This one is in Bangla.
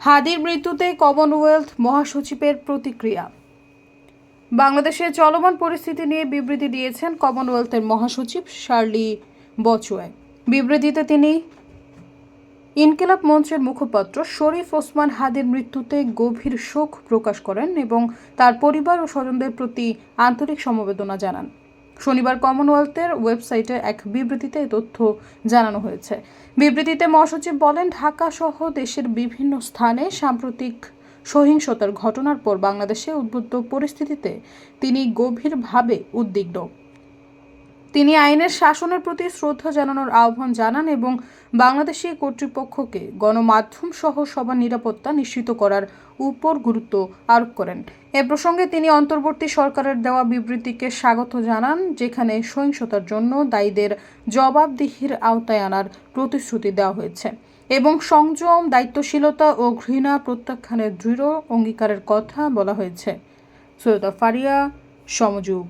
হাদির মৃত্যুতে কমনওয়েলথ মহাসচিবের প্রতিক্রিয়া। বাংলাদেশের চলমান পরিস্থিতি নিয়ে বিবৃতি দিয়েছেন কমনওয়েলথের মহাসচিব শার্লি বচুয়ায় বিবৃতিতে তিনি, ইনকিলাব মঞ্চের মুখপাত্র শরীফ ওসমান হাদির মৃত্যুতে গভীর শোক প্রকাশ করেন এবং তার পরিবার ও স্বজনদের প্রতি আন্তরিক সমবেদনা জানান। শনিবার কমনওয়েলথের ওয়েবসাইটে এক বিবৃতিতে এই তথ্য জানানো হয়েছে। বিবৃতিতে মহাসচিব বলেন, ঢাকা সহ দেশের বিভিন্ন স্থানে সাম্প্রতিক সহিংসতার ঘটনার পর বাংলাদেশে উদ্বুদ্ধ পরিস্থিতিতে তিনি গভীরভাবে উদ্বিগ্ন। তিনি আইনের শাসনের প্রতি শ্রদ্ধা জানানোর আহ্বান জানান এবং বাংলাদেশি কর্তৃপক্ষকে গণমাধ্যম সহ সবার নিরাপত্তা নিশ্চিত করার উপর গুরুত্ব আরোপ করেন। এ প্রসঙ্গে তিনি অন্তর্বর্তী সরকারের দেওয়া বিবৃতিকে স্বাগত জানান, যেখানে সহিংসতার জন্য দায়ীদের জবাবদিহির আওতায় আনার প্রতিশ্রুতি দেওয়া হয়েছে এবং সংযম, দায়িত্বশীলতা ও ঘৃণা প্রত্যাখ্যানের দৃঢ় অঙ্গীকারের কথা বলা হয়েছে। সৈয়দা ফারিয়া, সমযোগ।